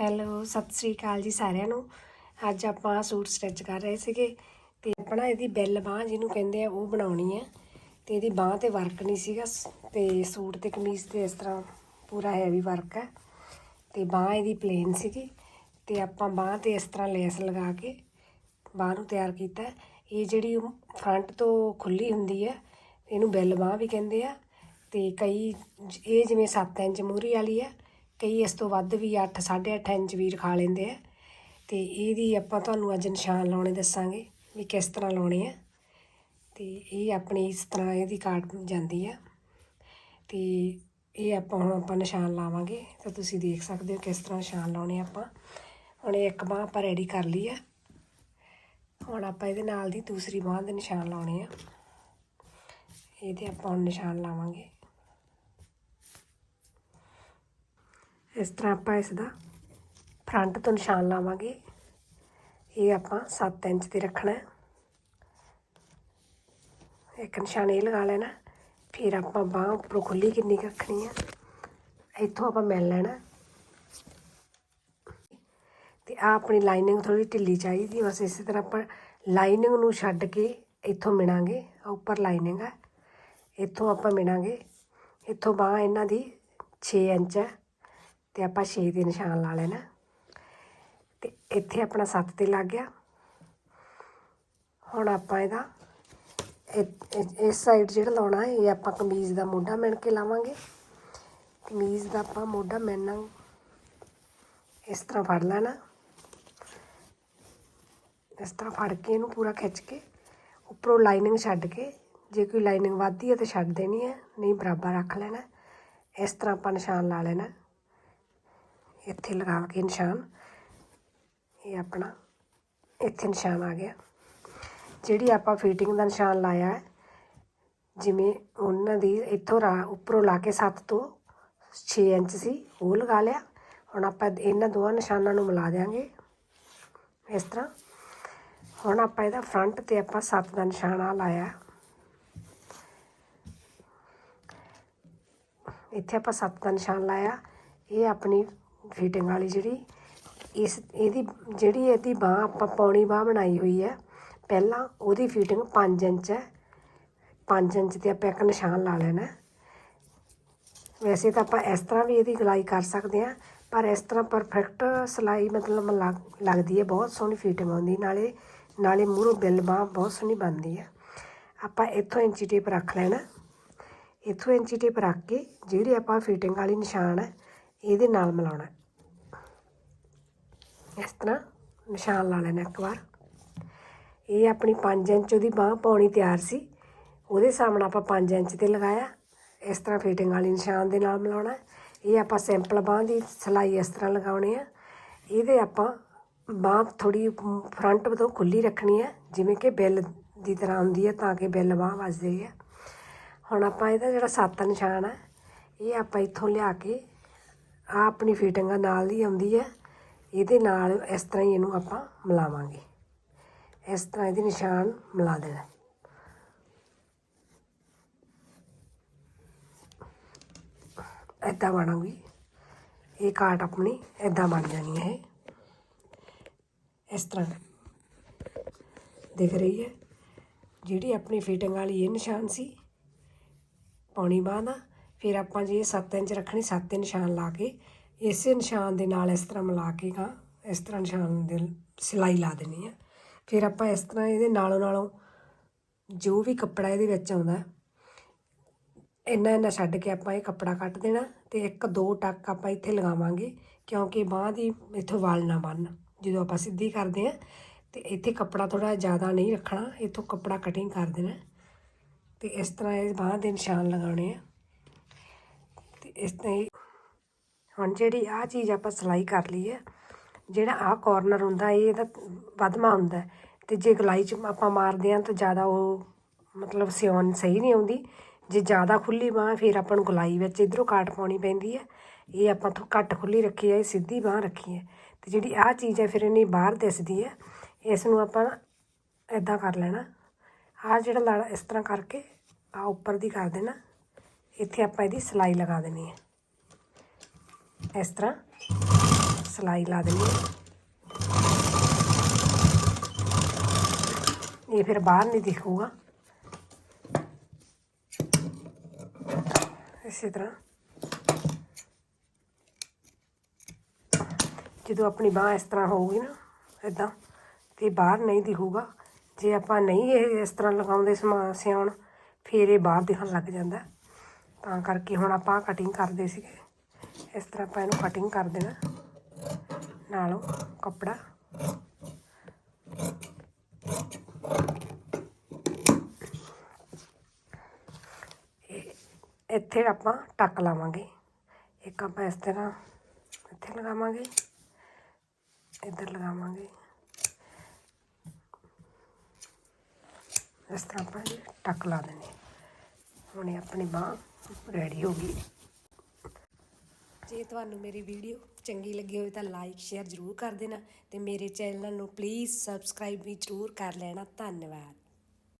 Hello, Sat Sri ਅਕਾਲ ਜੀ ਸਾਰਿਆਂ ਨੂੰ। ਅੱਜ ਆਪਾਂ ਸੂਟ ਸਟਿਚ ਕਰ ਰਹੇ ਸੀਗੇ ਤੇ ਆਪਣਾ ਇਹਦੀ ਬੈਲ ਬਾਹ ਜਿਹਨੂੰ ਕਹਿੰਦੇ ਆ, ਉਹ ਬਣਾਉਣੀ ਹੈ ਤੇ ਇਹਦੀ ਬਾਹ ਤੇ ਵਰਕ ਨਹੀਂ ਸੀਗਾ ਸ- ਤੇ ਸੂਟ ਤੇ ਕਮੀਜ਼ ਤੇ ਇਸ ਤਰ੍ਹਾਂ ਪੂਰਾ ਹੈਵੀ ਵਰਕ ਹੈ ਤੇ ਬਾਹ ਇਹਦੀ ਪਲੇਨ ਸੀਗੀ। ਤੇ ਆਪਾਂ ਬਾਹ ਤੇ ਇਸ ਤਰ੍ਹਾਂ ਲੈਸ ਲਗਾ ਕੇ ਬਾਹ ਨੂੰ ਤਿਆਰ ਕੀਤਾ। ਇਹ ਜਿਹੜੀ ਫਰੰਟ ਤੋਂ ਖੁੱਲੀ ਹੁੰਦੀ ਹੈ ਇਹਨੂੰ ਬੈਲ ਬਾਹ ਵੀ ਕਹਿੰਦੇ ਆ। ਤੇ ਕਈ, ਇਹ ਜਿਵੇਂ 7 ਇੰਚ ਮੂਹਰੀ ਵਾਲੀ ਹੈ ਕਈ ਇਸ ਤੋਂ ਵੱਧ ਵੀ 8 8.5 ਇੰਚ ਵੀ ਰਖਾ ਲੈਂਦੇ ਆ। ਤੇ ਇਹਦੀ ਆਪਾਂ ਤੁਹਾਨੂੰ ਅੱਜ ਨਿਸ਼ਾਨ ਲਾਉਣੇ ਦੱਸਾਂਗੇ ਵੀ ਕਿਸ ਤਰ੍ਹਾਂ ਲਾਉਣੇ ਆ। ਤੇ ਇਹ ਆਪਣੀ ਇਸ ਤਰ੍ਹਾਂ ਇਹਦੀ ਕਾਟ ਜਾਂਦੀ ਆ। ਤੇ ਇਹ ਆਪਾਂ ਹੁਣ ਆਪਾਂ ਨਿਸ਼ਾਨ ਲਾਵਾਂਗੇ ਤਾਂ ਤੁਸੀਂ ਦੇਖ ਸਕਦੇ ਹੋ ਕਿਸ ਤਰ੍ਹਾਂ ਨਿਸ਼ਾਨ ਲਾਉਣੇ ਆ ਆਪਾਂ। ਹੁਣ ਇਹ ਇੱਕ ਬਾਂਹ ਆਪਾਂ ਰੈਡੀ ਕਰ ਲਈ ਆ। ਹੁਣ ਆਪਾਂ ਇਹਦੇ ਨਾਲ ਦੀ ਦੂਸਰੀ ਬਾਂਹ ਦੇ ਨਿਸ਼ਾਨ ਲਾਉਣੇ ਆ। ਇਹਦੇ ਆਪਾਂ ਹੁਣ ਨਿਸ਼ਾਨ ਲਾਵਾਂਗੇ। ਇਸ ਤਰ੍ਹਾਂ ਆਪਾਂ ਇਸ ਦਾ ਫਰੰਟ ਤੋਂ ਨਿਸ਼ਾਨ ਲਾਵਾਂਗੇ। ਇਹ ਆਪਾਂ 7 ਇੰਚ ਤੇ ਰੱਖਣਾ ਇੱਕ ਨਿਸ਼ਾਨ ਇਹ ਲਗਾ ਲੈਣਾ ਫਿਰ ਆਪਾਂ ਬਾਹ ਉੱਪਰੋਂ ਖੁੱਲੀ ਕਿੰਨੀ ਕੁ ਰੱਖਣੀ ਆ ਇੱਥੋਂ ਆਪਾਂ ਮਿਲ ਲੈਣਾ ਤੇ ਆ ਆਪਣੀ ਲਾਈਨਿੰਗ ਥੋੜੀ ਢਿੱਲੀ ਚਾਹੀਦੀ ਬਸ ਇਸੇ ਤਰ੍ਹਾਂ ਆਪਾਂ ਲਾਈਨਿੰਗ ਨੂੰ ਛੱਡ ਕੇ ਇੱਥੋਂ ਮਿਣਾਂਗੇ। ਉੱਪਰ ਲਾਈਨਿੰਗ ਹੈ। ਇੱਥੋਂ ਆਪਾਂ ਮਿਣਾਂਗੇ। ਇੱਥੋਂ ਬਾਹ ਇਹਨਾਂ ਦੀ 6 ਇੰਚ ਹੈ। ਤੇ ਆਪਾਂ 6 ਦੇ ਨਿਸ਼ਾਨ ਲਾ ਲੈਣਾ। ਤੇ ਇੱਥੇ ਆਪਣਾ 7 ਤੇ ਲੱਗ ਗਿਆ। ਹੁਣ ਆਪਾਂ ਇਹਦਾ, ਇਹ- ਇਸ ਸਾਈਡ ਜਿਹੜਾ ਲਾਉਣਾ ਇਹ ਆਪਾਂ ਕਮੀਜ਼ ਦਾ ਮੋਢਾ ਮਿਣ ਕੇ ਲਾਵਾਂਗੇ। ਕਮੀਜ਼ ਦਾ ਆਪਾਂ ਮੋਢਾ ਮਿਣਨਾ। ਇਸ ਤਰ੍ਹਾਂ ਫੜ ਲੈਣਾ। ਇਸ ਤਰ੍ਹਾਂ ਫੜ ਕੇ ਇਹਨੂੰ ਪੂਰਾ ਖਿੱਚ ਕੇ ਉੱਪਰੋਂ ਲਾਈਨਿੰਗ ਛੱਡ ਕੇ, ਜੇ ਕੋਈ ਲਾਈਨਿੰਗ ਵੱਧਦੀ ਹੈ ਤਾਂ ਛੱਡ ਦੇਣੀ ਹੈ, ਨਹੀਂ ਬਰਾਬਰ ਰੱਖ ਲੈਣਾ। ਇਸ ਤਰ੍ਹਾਂ ਆਪਾਂ ਨਿਸ਼ਾਨ ਲਾ ਲੈਣਾ। ਇੱਥੇ ਲਗਾ ਕੇ ਨਿਸ਼ਾਨ। ਇਹ ਆਪਣਾ ਇੱਥੇ ਨਿਸ਼ਾਨ ਆ ਗਿਆ। ਜਿਹੜੀ ਆਪਾਂ ਫਿਟਿੰਗ ਦਾ ਨਿਸ਼ਾਨ ਲਾਇਆ ਹੈ, ਜਿਵੇਂ ਉਹਨਾਂ ਦੀ ਇੱਥੋਂ ਰਾ ਉੱਪਰੋਂ ਲਾ ਕੇ 7 ਤੋਂ 6 ਇੰਚ ਸੀ, ਉਹ ਲਗਾ ਲਿਆ। ਹੁਣ ਆਪਾਂ ਇਹਨਾਂ ਦੋਹਾਂ ਨਿਸ਼ਾਨਾਂ ਨੂੰ ਮਿਲਾ ਦਿਆਂਗੇ। ਇਸ ਤਰ੍ਹਾਂ। ਹੁਣ ਆਪਾਂ ਇਹਦਾ ਫਰੰਟ ਤੇ ਆਪਾਂ 7 ਦਾ ਨਿਸ਼ਾਨ ਆ ਲਾਇਆ। ਇੱਥੇ ਆਪਾਂ 7 ਦਾ ਨਿਸ਼ਾਨ ਲਾਇਆ। ਇਹ ਆਪਣੀ ਫਿਟਿੰਗ ਵਾਲੀ ਜਿਹੜੀ, ਇਸ, ਇਹਦੀ ਜਿਹੜੀ ਇਹਦੀ ਬਾਹ ਆਪਾਂ ਪੌਣੀ ਬਾਹ ਬਣਾਈ ਹੋਈ ਹੈ, ਪਹਿਲਾਂ ਉਹਦੀ ਫਿਟਿੰਗ 5 ਇੰਚ ਹੈ। 5 ਇੰਚ ਤੇ ਆਪਾਂ ਇੱਕ ਨਿਸ਼ਾਨ ਲਾ ਲੈਣਾ ਵੈਸੇ ਤਾਂ ਆਪਾਂ ਇਸ ਤਰ੍ਹਾਂ ਵੀ ਇਹਦੀ ਗਲਾਈ ਕਰ ਸਕਦੇ ਹਾਂ, ਪਰ ਇਸ ਤਰ੍ਹਾਂ ਪਰਫੈਕਟ ਸਿਲਾਈ ਮਤਲਬ ਲੱਗ- ਲੱਗਦੀ ਹੈ, ਬਹੁਤ ਸੋਹਣੀ ਫਿਟਿੰਗ ਆਉਂਦੀ, ਨਾਲੇ ਨਾਲੇ ਮੂਹਰੋਂ ਬਿੱਲ ਬਾਹ ਬਹੁਤ ਸੋਹਣੀ ਬਣਦੀ ਹੈ। ਆਪਾਂ ਇੱਥੋਂ ਇੰਚੀ ਟੇਪ ਰੱਖ ਲੈਣਾ ਇੱਥੋਂ ਇੰਚੀ ਟੇਪ ਰੱਖ ਕੇ, ਜਿਹੜੀ ਆਪਾਂ ਫਿਟਿੰਗ ਵਾਲੀ ਨਿਸ਼ਾਨ ਹੈ ਇਹਦੇ ਨਾਲ ਮਿਲਾਉਣਾ ਇਸ ਤਰ੍ਹਾਂ ਨਿਸ਼ਾਨ ਲਾ ਲੈਣਾ ਇੱਕ ਵਾਰ। ਇਹ ਆਪਣੀ 5 ਇੰਚ ਉਹਦੀ ਬਾਹ ਪਾਉਣੀ ਤਿਆਰ ਸੀ। ਉਹਦੇ ਸਾਹਮਣੇ ਆਪਾਂ 5 ਇੰਚ ਤੇ ਲਗਾਇਆ। ਇਸ ਤਰ੍ਹਾਂ ਫਿਟਿੰਗ ਵਾਲੀ ਨਿਸ਼ਾਨ ਦੇ ਨਾਲ ਮਿਲਾਉਣਾ ਇਹ ਆਪਾਂ ਸਿੰਪਲ ਬਾਹ ਦੀ ਸਿਲਾਈ ਇਸ ਤਰ੍ਹਾਂ ਲਗਾਉਣੀ ਆ ਇਹਦੇ ਆਪਾਂ ਬਾਹ ਥੋੜੀ ਫਰੰਟ ਤੋਂ ਖੁੱਲੀ ਰੱਖਣੀ ਹੈ। ਜਿਵੇਂ ਕਿ ਬਿੱਲ ਦੀ ਤਰ੍ਹਾਂ ਹੁੰਦੀ ਹੈ ਤਾਂ ਕਿ ਬਿੱਲ ਬਾਹ ਵੱਜਦੇ ਆ ਹੁਣ ਆਪਾਂ ਇਹਦਾ ਜਿਹੜਾ ਸੱਤ ਨਿਸ਼ਾਨ ਹੈ, ਇਹ ਆਪਾਂ ਇੱਥੋਂ ਲਿਆ ਕੇ ਆ ਆਪਣੀ ਫਿਟਿੰਗ ਨਾਲ ਦੀ ਆਉਂਦੀ ਹੈ। ਇਹਦੇ ਨਾਲ ਇਸ ਤਰ੍ਹਾਂ ਹੀ ਇਹਨੂੰ ਆਪਾਂ ਮਿਲਾਵਾਂਗੇ। ਇਸ ਤਰ੍ਹਾਂ ਇਹਦੇ ਨਿਸ਼ਾਨ ਮਿਲਾ ਦੇਣਾ। ਇੱਦਾਂ ਬਣਾਂਗੀ। ਇਹ ਕਾਟ ਆਪਣੀ ਇੱਦਾਂ ਬਣ ਜਾਣੀ ਹੈ ਇਹ। ਇਸ ਤਰ੍ਹਾਂ ਦਿਖ ਰਹੀ ਹੈ। ਜਿਹੜੀ ਆਪਣੀ ਫਿਟਿੰਗ ਵਾਲੀ ਇਹ ਨਿਸ਼ਾਨ ਸੀ, ਪੌਣੀ ਬਾਂਹ ਦਾ। ਫਿਰ ਆਪਾਂ ਜੇ 7 ਇੰਚ ਰੱਖਣੀ 7 ਦੇ ਨਿਸ਼ਾਨ ਲਾ ਕੇ, ਇਸੇ ਨਿਸ਼ਾਨ ਦੇ ਨਾਲ ਇਸ ਤਰ੍ਹਾਂ ਮਿਲਾ ਕੇ ਗਾ, ਇਸ ਤਰ੍ਹਾਂ ਨਿਸ਼ਾਨ ਦੇ ਸਿਲਾਈ ਲਾ ਦੇਣੀ ਆ। ਫਿਰ ਆਪਾਂ ਇਸ ਤਰ੍ਹਾਂ ਇਹਦੇ ਨਾਲੋਂ ਨਾਲੋਂ ਜੋ ਵੀ ਕੱਪੜਾ ਇਹਦੇ ਵਿੱਚ ਆਉਂਦਾ, ਇੰਨਾ ਇੰਨਾ ਛੱਡ ਕੇ ਆਪਾਂ ਇਹ ਕੱਪੜਾ ਕੱਟ ਦੇਣਾ ਤੇ ਇੱਕ ਦੋ ਟੱਕ ਆਪਾਂ ਇੱਥੇ ਲਗਾਵਾਂਗੇ, ਕਿਉਂਕਿ ਬਾਂਹ ਦੀ ਇੱਥੋਂ ਵਾਲ ਨਾ ਬੰਨ ਜਦੋਂ ਆਪਾਂ ਸਿੱਧੀ ਕਰਦੇ ਆ, ਤੇ ਇੱਥੇ ਕੱਪੜਾ ਥੋੜਾ ਜ਼ਿਆਦਾ ਨਹੀਂ ਰੱਖਣਾ, ਇੱਥੋਂ ਕੱਪੜਾ ਕਟਿੰਗ ਕਰ ਦੇਣਾ। ਤੇ ਇਸ ਤਰ੍ਹਾਂ ਇਹ ਬਾਂਹ ਦੇ ਨਿਸ਼ਾਨ ਲਗਾਉਣੇ ਆ। ਇਸ ਤਰ੍ਹਾਂ ਹੀ ਹੁਣ ਜਿਹੜੀ ਆ ਚੀਜ਼ ਆਪਾਂ ਸਿਲਾਈ ਕਰ ਲਈ ਹੈ, ਜਿਹੜਾ ਆ ਕਾਰਨਰ ਹੁੰਦਾ, ਇਹ ਇਹਦਾ ਵਧਮਾ ਹੁੰਦਾ ਹੈ ਤੇ ਜੇ ਗਲਾਈ ਚ ਆਪਾਂ ਮਾਰਦੇ ਆ ਤਾਂ ਜ਼ਿਆਦਾ ਉਹ ਮਤਲਬ ਸਿਉਣ ਸਹੀ ਨਹੀਂ ਆਉਂਦੀ। ਜੇ ਜ਼ਿਆਦਾ ਖੁੱਲੀ ਬਾਹ ਫਿਰ ਆਪਾਂ ਨੂੰ ਗਲਾਈ ਵਿੱਚ ਇਧਰੋਂ ਕਾਟ ਪਾਉਣੀ ਪੈਂਦੀ ਹੈ। ਇਹ ਆਪਾਂ ਤੋਂ ਘੱਟ ਖੁੱਲੀ ਰੱਖੀ ਹੈ, ਇਹ ਸਿੱਧੀ ਬਾਹ ਰੱਖੀ ਹੈ। ਤੇ ਜਿਹੜੀ ਆ ਚੀਜ਼ ਹੈ, ਫਿਰ ਇਹਨੀ ਬਾਹਰ ਦਿਸਦੀ ਹੈ, ਇਸ ਨੂੰ ਆਪਾਂ ਇਦਾਂ ਕਰ ਲੈਣਾ। ਆ ਜਿਹੜਾ ਲੜਾ ਇਸ ਤਰ੍ਹਾਂ ਕਰਕੇ ਆ ਉੱਪਰ ਦੀ ਕਰ ਦੇਣਾ। ਇੱਥੇ ਆਪਾਂ ਇਹਦੀ ਸਿਲਾਈ ਲਗਾ ਦੇਣੀ ਹੈ। ਇਸ ਤਰ੍ਹਾਂ ਸਲਾਈ ਲਾ ਦੇਣੀ ਹੈ। ਇਹ ਫਿਰ ਬਾਹਰ ਨਹੀਂ ਦਿਖੂਗਾ। ਇਸੇ ਤਰ੍ਹਾਂ ਜਦੋਂ ਆਪਣੀ ਬਾਹ ਇਸ ਤਰ੍ਹਾਂ ਹੋਊਗੀ ਨਾ ਇਦਾਂ ਤੇ ਬਾਹਰ ਨਹੀਂ ਦਿਖੂਗਾ। ਜੇ ਆਪਾਂ ਨਹੀਂ ਇਹ ਇਸ ਤਰ੍ਹਾਂ ਲਗਾਉਂਦੇ ਸਮਾਂ ਸਿਆਉਣ, ਫਿਰ ਇਹ ਬਾਹਰ ਦਿਖਣ ਲੱਗ ਜਾਂਦਾ। ਤਾਂ ਕਰਕੇ ਹੁਣ ਆਪਾਂ ਕਟਿੰਗ ਕਰਦੇ ਸੀਗੇ। ਇਸ ਤਰ੍ਹਾਂ ਆਪਾਂ ਇਹਨੂੰ ਕਟਿੰਗ ਕਰ ਦੇਣਾ। ਨਾਲੋਂ ਕੱਪੜਾ। ਇਹ ਇੱਥੇ ਆਪਾਂ ਟੱਕ ਲਾਵਾਂਗੇ। ਇੱਕ ਆਪਾਂ ਇਸ ਤਰ੍ਹਾਂ ਇੱਥੇ ਲਗਾਵਾਂਗੇ। ਇੱਧਰ ਲਗਾਵਾਂਗੇ। ਇਸ ਤਰ੍ਹਾਂ ਆਪਾਂ ਟੱਕ ਲਾ ਦੇਣੀ ਹੁਣ ਆਪਣੀ ਬਾਹ ਰੈਡੀ ਹੋ ਗਈ। ਜੇ ਤੁਹਾਨੂੰ ਮੇਰੀ ਵੀਡੀਓ ਚੰਗੀ ਲੱਗੀ ਹੋਵੇ ਤਾਂ ਲਾਈਕ ਸ਼ੇਅਰ ਜ਼ਰੂਰ ਕਰ ਦੇਣਾ ਤੇ ਮੇਰੇ ਚੈਨਲ ਨੂੰ ਪਲੀਜ਼ ਸਬਸਕ੍ਰਾਈਬ ਵੀ ਜ਼ਰੂਰ ਕਰ ਲੈਣਾ। ਧੰਨਵਾਦ।